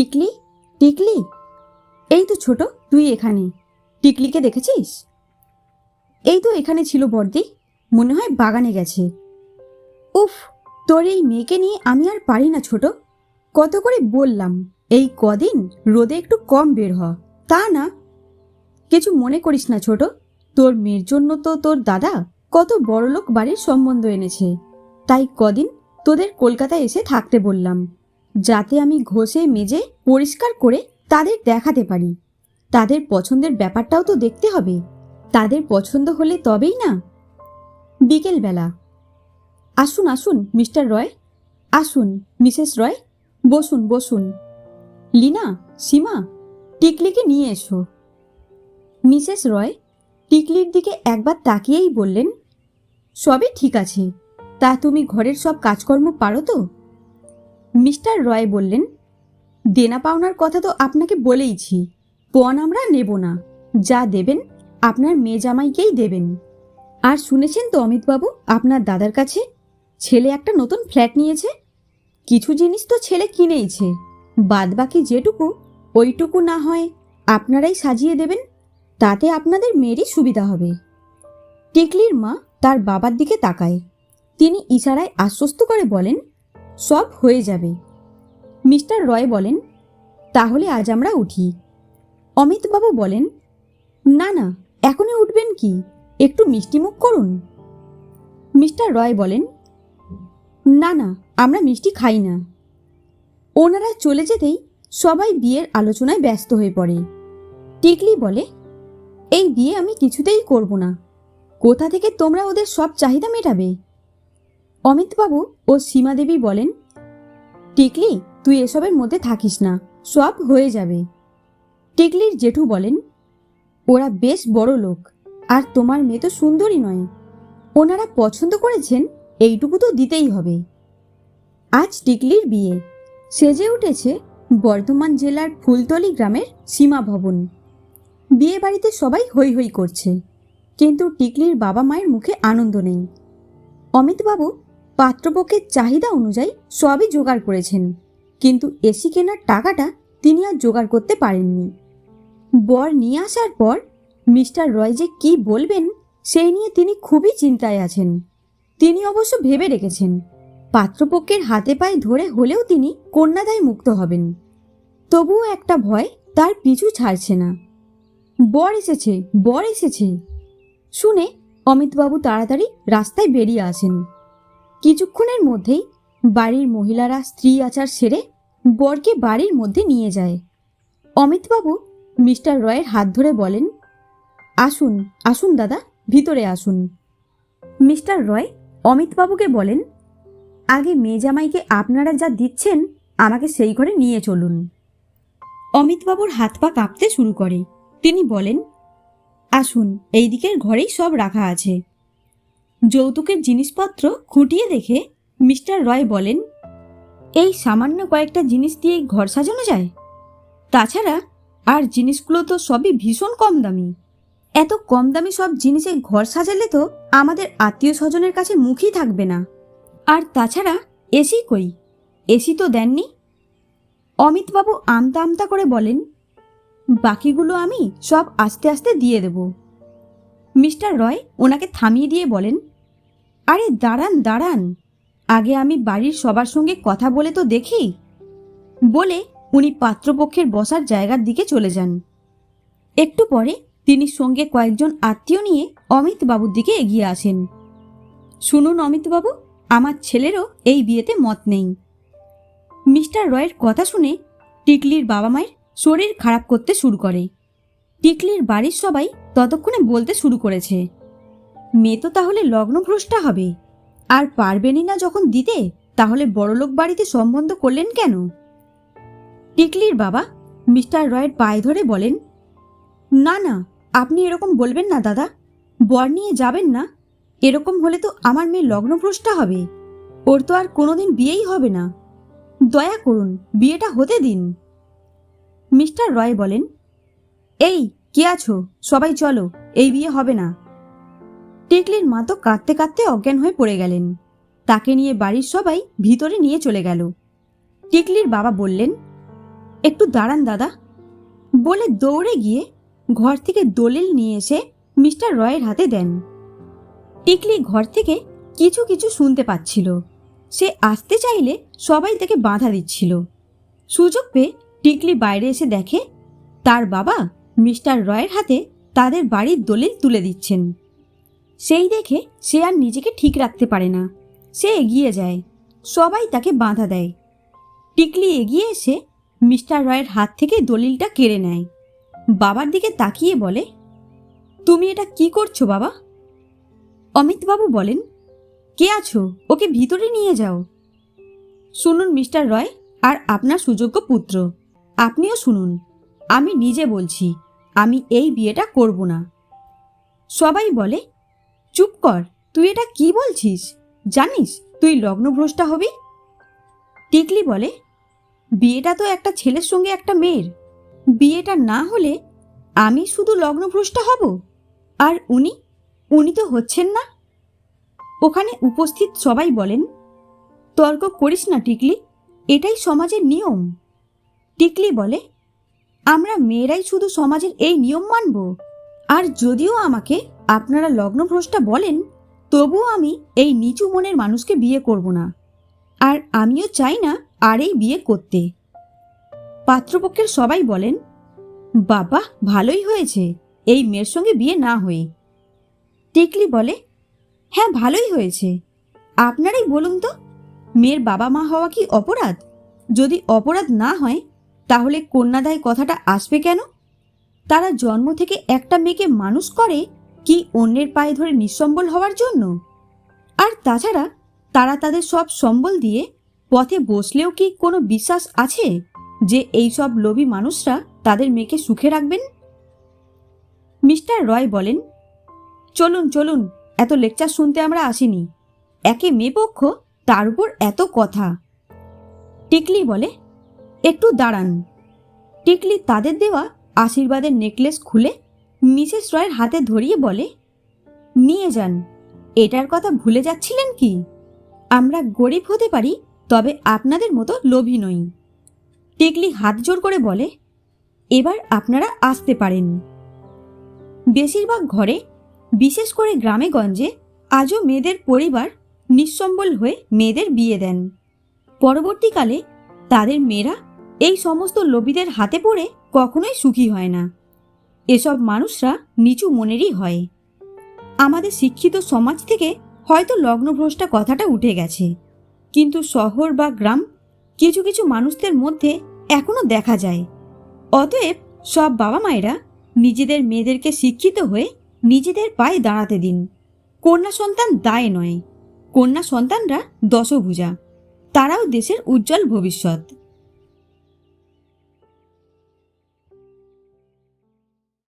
টিকলি? টিকলি? এই তো ছোট, তুই এখানে। টিকলিকে দেখেছিস? এই তো এখানে ছিল বর্দি, মনে হয় বাগানে গেছে। উফ, তোর এই মেয়েকে নিয়ে আমি আর পারি না ছোট। কত করে বললাম, এই কদিন রোদে একটু কম বের হ। তা না। কিছু মনে করিস না ছোট, তোর মেয়ের জন্য তো তোর দাদা কত বড়লোক বাড়ির সম্বন্ধ এনেছে। তাই কদিন তোদের কলকাতায় এসে থাকতে বললাম। যাতে আমি ঘষে, মেজে, পরিষ্কার করে তাদের দেখাতে পারি। তাদের পছন্দের ব্যাপারটাও তো দেখতে হবে। তাদের পছন্দ হলে তবেই না? বিকেলবেলা। আসুন আসুন, মিস্টার রয়। আসুন, মিসেস রয়। বসুন বসুন। লিনা, সীমা, টিকলিকে নিয়ে এসো। মিসেস রয় টিকলির দিকে একবার তাকিয়েই বললেন, সবই ঠিক আছে। তা তুমি ঘরের সব কাজকর্ম পারো তো? মিস্টার রয় বললেন, দেনা পাওনার কথা তো আপনাকে বলেইছি, পণ আমরা নেব না। যা দেবেন আপনার মেয়ে জামাইকেই দেবেন। আর শুনেছেন তো অমিতবাবু, আপনার দাদার কাছে ছেলে একটা নতুন ফ্ল্যাট নিয়েছে? কিছু জিনিস তো ছেলে কিনেইছে। বাদ বাকি যেটুকু, ওইটুকু না হয় আপনারাই সাজিয়ে দেবেন, তাতে আপনাদের মেয়েরই সুবিধা হবে। টিকলির মা তার বাবার দিকে তাকায়। তিনি ইশারায় আশ্বস্ত করে বলেন সব হয়ে যাবে। মিস্টার রয় বলেন, তাহলে আজ আমরা উঠি। অমিতবাবু বলেন, না না, এখনই উঠবেন কি? একটু মিষ্টিমুখ করুন। মিস্টার রয় বলেন, না না, আমরা মিষ্টি খাই না। ওনারা চলে যেতেই সবাই বিয়ের আলোচনায় ব্যস্ত হয়ে পড়ে। টিকলি বলে, এই বিয়ে আমি কিছুতেই করব না। কোথা থেকে তোমরা ওদের সব চাহিদা মেটাবে? অমিতবাবু ও সীমাদেবী বলেন, টিকলি, তুই এসবের মধ্যে থাকিস না, সব হয়ে যাবে। টিকলির জেঠু বলেন, ওরা বেশ বড় লোক, আর তোমার মেয়ে তো সুন্দরী নয়। ওনারা পছন্দ করেছেন, এইটুকু তো দিতেই হবে। আজ টিকলির বিয়ে। সেজে উঠেছে বর্ধমান জেলার ফুলতলি গ্রামের সীমা ভবন বিয়ে বাড়িতে সবাই হৈ হৈ করছে, কিন্তু টিকলির বাবা মায়ের মুখে আনন্দ নেই। অমিতবাবু পাত্রপক্ষের চাহিদা অনুযায়ী সবই জোগাড় করেছেন। কিন্তু এসি কেনার টাকাটা তিনি আর জোগাড় করতে পারেননি। বর নিয়ে আসার পর মিস্টার রয় যে কী বলবেন, সেই নিয়ে তিনি খুবই চিন্তায় আছেন। তিনি অবশ্য ভেবে রেখেছেন, পাত্রপক্ষের হাতে পায়ে ধরে হলেও তিনি কন্যাদায় মুক্ত হবেন। তবুও একটা ভয় তার পিছু ছাড়ছে না। বর এসেছে বর এসেছে। শুনে অমিতবাবু তাড়াতাড়ি রাস্তায় বেরিয়ে আসেন। কিছুক্ষণের মধ্যেই বাড়ির মহিলারা স্ত্রী আচার সেরে বরকে বাড়ির মধ্যে নিয়ে যায়। অমিতবাবু মিস্টার রয়ের হাত ধরে বলেন, আসুন আসুন দাদা, ভিতরে আসুন। মিস্টার রয় অমিতবাবুকে বলেন, আগে মেয়ে জামাইকে আপনারা যা দিচ্ছেন, আমাকে সেই ঘরে নিয়ে চলুন। অমিতবাবুর হাত পা কাঁপতে শুরু করে। তিনি বলেন, আসুন এই দিকের ঘরেই সব রাখা আছে। যৌতুকের জিনিসপত্র খুঁটিয়ে দেখে মিস্টার রয় বলেন, এই সামান্য কয়েকটা জিনিস দিয়ে ঘর সাজানো যায়? তাছাড়া আর জিনিসগুলো তো সবই ভীষণ কম দামি। এত কম দামি সব জিনিসে ঘর সাজালে তো আমাদের আত্মীয় স্বজনের কাছে মুখই থাকবে না। আর তাছাড়া এসি কই? এসি তো দেননি? অমিতবাবু আমতা আমতা করে বলেন, বাকিগুলো আমি সব আস্তে আস্তে দিয়ে দেব। মিস্টার রয় ওনাকে থামিয়ে দিয়ে বলেন আরে দাঁড়ান দাঁড়ান। আগে আমি বাড়ির সবার সঙ্গে কথা বলে তো দেখি। বলে উনি পাত্রপক্ষের বসার জায়গার দিকে চলে যান। একটু পরে তিনি সঙ্গে কয়েকজন আত্মীয় নিয়ে অমিত বাবুর দিকে এগিয়ে আসেন। শুনুন অমিতবাবু, আমার ছেলেরও এই বিয়েতে মত নেই। মিস্টার রয়ের কথা শুনে টিকলির বাবা মায়ের শরীর খারাপ করতে শুরু করে। টিকলির বাড়ির সবাই ততক্ষণে বলতে শুরু করেছে। মেয়ে তো তাহলে লগ্নভ্রষ্টা হবে। আর পারবেনই না যখন দিতে, তাহলে বড়লোক বাড়িতে সম্বন্ধ করলেন কেন? টিকলির বাবা মিস্টার রয়ের পায়ে ধরে বলেন, না না, আপনি এরকম বলবেন না দাদা। বর নিয়ে যাবেন না। এরকম হলে তো আমার মেয়ে লগ্নভ্রষ্টা হবে। ওর তো আর কোনোদিন বিয়েই হবে না। দয়া করুন, বিয়েটা হতে দিন। মিস্টার রয় বলেন, এই, কে আছো? সবাই চলো, এই বিয়ে হবে না। টিকলির মা তো কাঁদতে কাঁদতে অজ্ঞান হয়ে পড়ে গেলেন। তাকে নিয়ে বাড়ির সবাই ভিতরে নিয়ে চলে গেল। টিকলির বাবা বললেন, একটু দাঁড়ান দাদা। বলে দৌড়ে গিয়ে ঘর থেকে দলিল নিয়ে এসে মিস্টার রয়ের হাতে দেন। টিকলি ঘর থেকে কিছু কিছু শুনতে পাচ্ছিল। সে আসতে চাইলে সবাই তাকে বাধা দিচ্ছিল। সুযোগ পেয়ে টিকলি বাইরে এসে দেখে, তার বাবা মিস্টার রয়ের হাতে তাদের বাড়ির দলিল তুলে দিচ্ছেন। সেই দেখে সে আর নিজেকে ঠিক রাখতে পারে না। সে এগিয়ে যায়। সবাই তাকে বাধা দেয়। টিকলি এগিয়ে এসে মিস্টার রয়ের হাত থেকে দলিলটা কেড়ে নেয়। বাবার দিকে তাকিয়ে বলে, তুমি এটা কি করছ বাবা? অমিতবাবু বলেন, কে আছো? ওকে ভিতরে নিয়ে যাও। শুনুন মিস্টার রয় আর আপনার সুযোগ্য পুত্র। আপনিও শুনুন। আমি নিজে বলছি, আমি এই বিয়েটা করব না। সবাই বলে চুপ কর, তুই এটা কি বলছিস? জানিস তুই লগ্নভ্রষ্টা হবি? টিকলি বলে, বিয়েটা তো একটা ছেলের সঙ্গে একটা মেয়ের। বিয়েটা না হলে আমি শুধু লগ্নভ্রষ্টা হব? আর উনি উনি তো হচ্ছেন না? ওখানে উপস্থিত সবাই বলেন, তর্ক করিস না টিকলি, এটাই সমাজের নিয়ম। টিকলি বলে, আমরা মেয়েরাই শুধু সমাজের এই নিয়ম মানব, আর যদিও আমাকে আপনারা লগ্নভ্রষ্টা বলেন, তবুও আমি এই নিচু মনের মানুষকে বিয়ে করব না। আর আমিও চাই না আর এই বিয়ে করতে। পাত্রপক্ষের সবাই বলেন, বাবা, ভালোই হয়েছে, এই মেয়ের সঙ্গে বিয়ে না হয়ে। টিকলি বলে হ্যাঁ ভালোই হয়েছে। আপনারাই বলুন তো, মেয়ের বাবা মা হওয়া কি অপরাধ? যদি অপরাধ না হয়, তাহলে কন্যাদায় কথাটা আসবে কেন? তারা জন্ম থেকে একটা মেয়েকে মানুষ করে কি অন্যের পায়ে ধরে নিঃসম্বল হওয়ার জন্য? আর তাছাড়া, তারা তাদের সব সম্বল দিয়ে পথে বসলেও কি কোনো বিশ্বাস আছে যে এই সব লোভী মানুষরা তাদের মেয়েকে সুখে রাখবেন? মিস্টার রয় বলেন, চলুন চলুন, এত লেকচার শুনতে আমরা আসিনি। একে মেয়ে পক্ষ, তার উপর এত কথা। টিকলি বলে, একটু দাঁড়ান। টিকলি তাদের দেওয়া আশীর্বাদের নেকলেস খুলে মিসেস রয়ের হাতে ধরিয়ে বলে, নিয়ে যান। এটার কথা ভুলে যাচ্ছিলেন কি? আমরা গরিব হতে পারি, তবে আপনাদের মতো লোভী নই। টিকলি হাত জোর করে বলে, এবার আপনারা আসতে পারেন। বেশিরভাগ ঘরে, বিশেষ করে গ্রামে গঞ্জে, আজও মেয়েদের পরিবার নিঃসম্বল হয়ে মেয়েদের বিয়ে দেন। পরবর্তীকালে তাদের মেয়েরা এই সমস্ত লোভীদের হাতে পড়ে কখনোই সুখী হয় না। এসব মানুষরা নিচু মনেরই হয়। আমাদের শিক্ষিত সমাজ থেকে হয়তো লগ্নভ্রষ্টা কথাটা উঠে গেছে। কিন্তু শহর বা গ্রাম কিছু কিছু মানুষদের মধ্যে এখনও দেখা যায়। অতএব সব বাবা মায়েরা নিজেদের মেয়েদেরকে শিক্ষিত হয়ে নিজেদের পায়ে দাঁড়াতে দিন। কন্যা সন্তান দায় নয়। কন্যা সন্তানরা দশভুজা। তারাও দেশের উজ্জ্বল ভবিষ্যৎ।